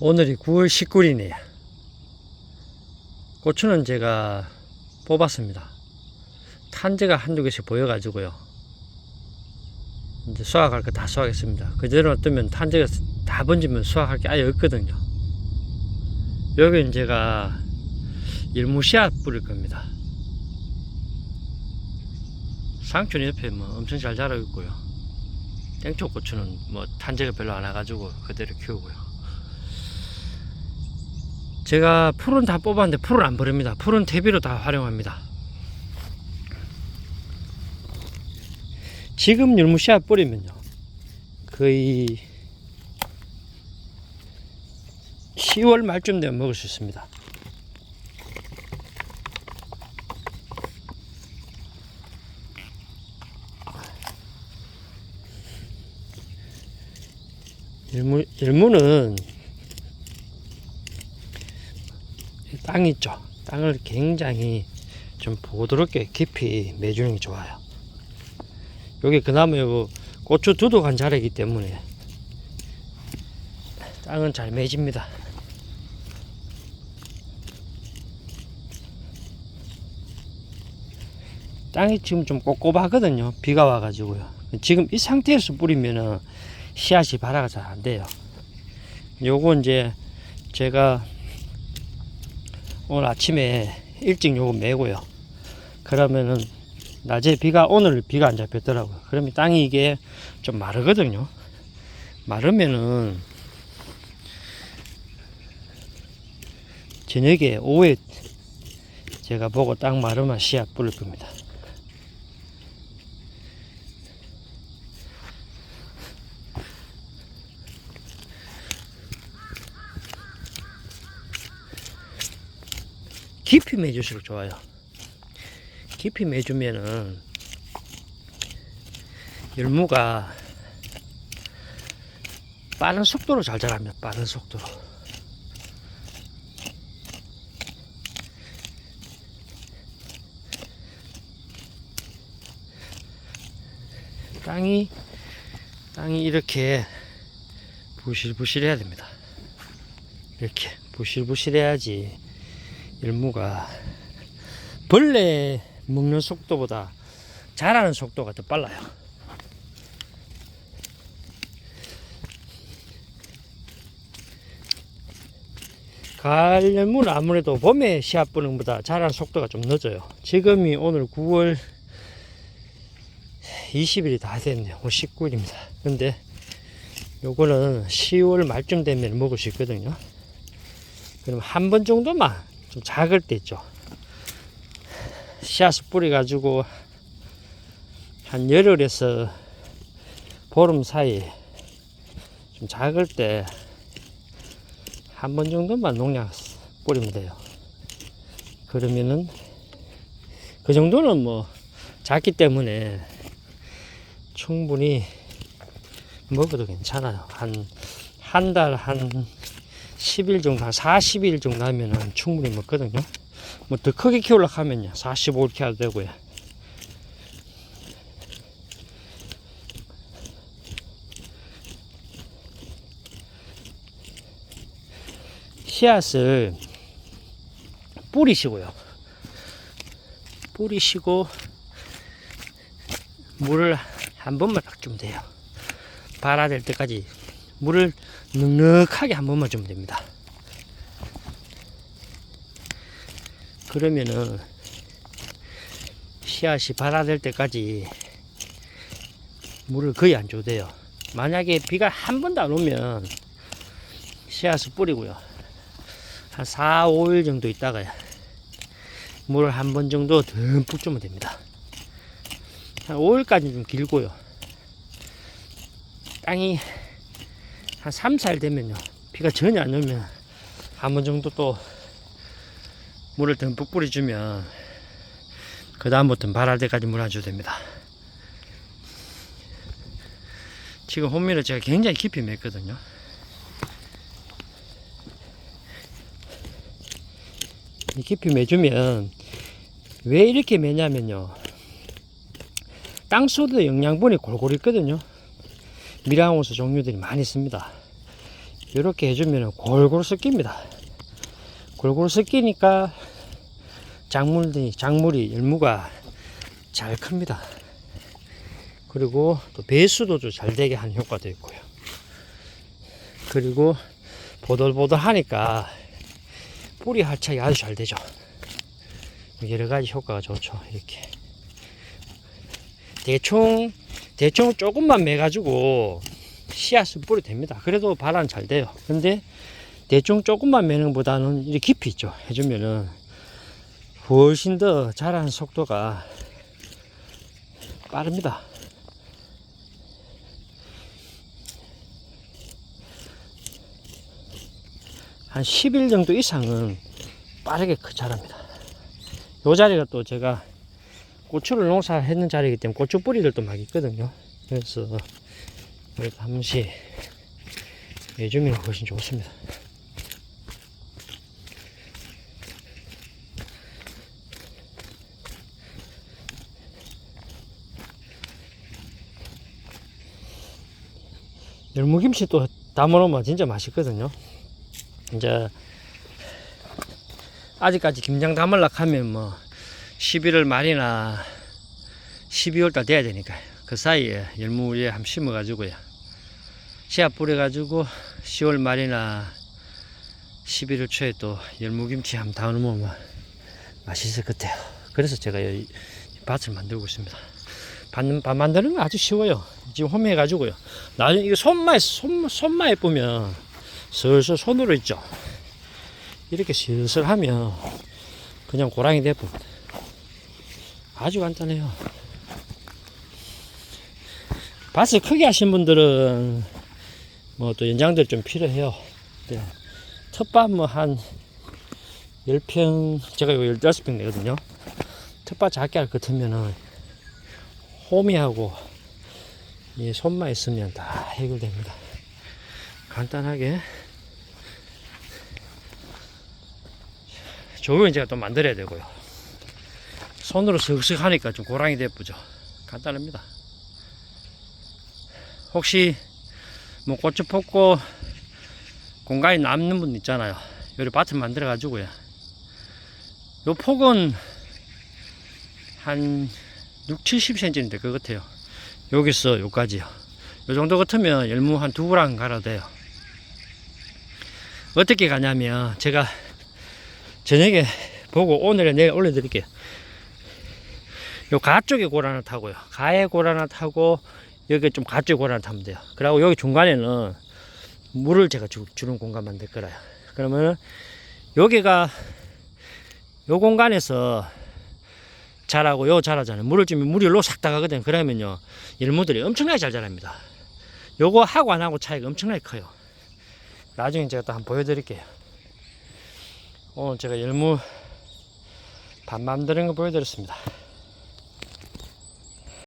오늘이 9월 19일이네요. 고추는 제가 뽑았습니다. 탄재가 한두 개씩 보여가지고요. 이제 수확할 거 다 수확했습니다. 그대로 뜨면 탄재가 다 번지면 수확할 게 아예 없거든요. 여기는 제가 일무씨앗 뿌릴 겁니다. 상추 옆에 뭐 엄청 잘 자라고 있고요. 땡초 고추는 뭐 탄재가 별로 안 와가지고 그대로 키우고요. 제가 풀은 다 뽑았는데 풀은 안 버립니다. 풀은 퇴비로 다 활용합니다. 지금 율무씨앗 뿌리면요. 거의 10월 말쯤 되면 먹을 수 있습니다. 일무, 일무는 땅 있죠. 땅을 굉장히 좀 부드럽게 깊이 매주는 게 좋아요. 여기 그나마 요 고추 두둑한 자리이기 때문에 땅은 잘 매집니다. 땅이 지금 좀 꿉꿉하거든요. 비가 와가지고요. 지금 이 상태에서 뿌리면은 씨앗이 발화가 잘 안 돼요. 요거 이제 제가 오늘 아침에 일찍 요거 메고요. 그러면은 낮에 비가 오늘 비가 안 잡혔더라고요. 그러면 땅이 이게 좀 마르거든요. 마르면은 저녁에 오후에 제가 보고 땅 마르면 씨앗 뿌릴 겁니다. 깊이 매주실록 좋아요. 깊이 매주면은 열무가 빠른 속도로 잘 자랍니다. 빠른 속도로. 땅이 땅이 이렇게 부실부실해야 됩니다. 이렇게 부실부실해야지 열무가 벌레 먹는 속도보다 자라는 속도가 더 빨라요. 가을 열무는 아무래도 봄에 씨앗 뿌는 것보다 자라는 속도가 좀 늦어요. 지금이 오늘 9월 20일이 다 됐네요. 오늘 19일입니다. 근데 요거는 10월 말쯤 되면 먹을 수 있거든요. 그럼 한 번 정도만 좀 작을 때 있죠. 씨앗을 뿌려가지고 한 열흘에서 보름 사이 좀 작을 때 한 번 정도만 농약 뿌리면 돼요. 그러면은 그 정도는 뭐 작기 때문에 충분히 먹어도 괜찮아요. 한 한 달 한 10일 정도, 한 40일 정도 하면은 충분히 먹거든요. 뭐 더 크게 키우려고 하면요. 45일 키워도 되고요. 씨앗을 뿌리시고요. 뿌리시고 물을 한 번만 딱 주면 돼요. 발아될 때까지 물을 넉넉하게 한 번만 주면 됩니다. 그러면은 씨앗이 발아될 때까지 물을 거의 안 줘도 돼요. 만약에 비가 한 번도 안 오면 씨앗을 뿌리고요. 한 4, 5일 정도 있다가 물을 한 번 정도 듬뿍 주면 됩니다. 한 5일까지 좀 길고요. 땅이 한 3, 4일 되면요. 비가 전혀 안 오면 한 번 정도 또 물을 듬뿍 뿌려주면 그 다음부터는 발할 때까지 물 안 줘도 됩니다. 지금 혼미를 제가 굉장히 깊이 맸거든요. 이 깊이 매주면 왜 이렇게 매냐면요. 땅 속에 영양분이 골고루 있거든요. 미량호수 종류들이 많이 있습니다. 이렇게 해주면 골고루 섞입니다. 골고루 섞이니까 작물들이, 작물이, 열무가 잘 큽니다. 그리고 또 배수도 좀잘 되게 하는 효과도 있고요. 그리고 보들보들 하니까 뿌리 har착이 아주 잘 되죠. 여러 가지 효과가 좋죠. 이렇게. 대충, 대충 조금만 매가지고 씨앗을 뿌려 됩니다. 그래도 발안 잘 돼요. 근데 대충 조금만 매는 것보다는 깊이 있죠. 해주면은 훨씬 더 자라는 속도가 빠릅니다. 한 10일 정도 이상은 빠르게 크- 자랍니다. 요 자리가 또 제가 고추를 농사했는 자리이기 때문에 고추 뿌리들도 막 있거든요. 그래서 한 번씩 해주면 훨씬 좋습니다. 열무김치 또 담아놓으면 진짜 맛있거든요. 이제 아직까지 김장 담으려 하면 뭐 11월 말이나 12월 달 돼야 되니까 그 사이에 열무에 한번 심어 가지고요. 씨앗 뿌려 가지고 10월 말이나 11월 초에 또 열무김치 한번 담으면 뭐 맛있을 것 같아요. 그래서 제가 이 밭을 만들고 있습니다. 밭, 밭 만드는 거 아주 쉬워요. 지금 홈해 가지고요. 나중에 이거 손만 손 손만 예쁘면 슬슬 손으로 있죠. 이렇게 슬슬 하면 그냥 고랑이 대뿐 아주 간단해요. 밭을 크게 하신 분들은 뭐 또 연장들 좀 필요해요. 네. 텃밭 뭐 한 10평, 제가 이거 15평 내거든요. 텃밭 작게 할 것 같으면은 홈이하고 이 손만 있으면 다 해결됩니다. 간단하게 조명은 제가 또 만들어야 되고요. 손으로 슥슥 하니까 좀 고랑이 대쁘죠. 간단합니다. 혹시 뭐 고추 뽑고 공간이 남는 분 있잖아요. 요리 밭을 만들어 가지고요. 요 폭은 한 6, 70cm 될것 같아요. 여기서 여기까지요. 요 정도 같으면 열무 한두 그램 갈아도 돼요. 어떻게 가냐면 제가 저녁에 보고 오늘에 내일 올려드릴게요. 요 가 쪽에 고라나 타고요. 가에 고라나 타고 여기 좀 가 쪽에 고라나 타면 돼요. 그리고 여기 중간에는 물을 제가 주, 주는 공간 만들 거라요. 그러면은 여기가 요 공간에서 자라고 요 자라잖아요. 물을 주면 물이 요로 싹 다가거든요. 그러면요 열무들이 엄청나게 잘 자랍니다. 요거 하고 안 하고 차이가 엄청나게 커요. 나중에 제가 또 한번 보여드릴게요. 오늘 제가 열무 밥 만드는 거 보여드렸습니다.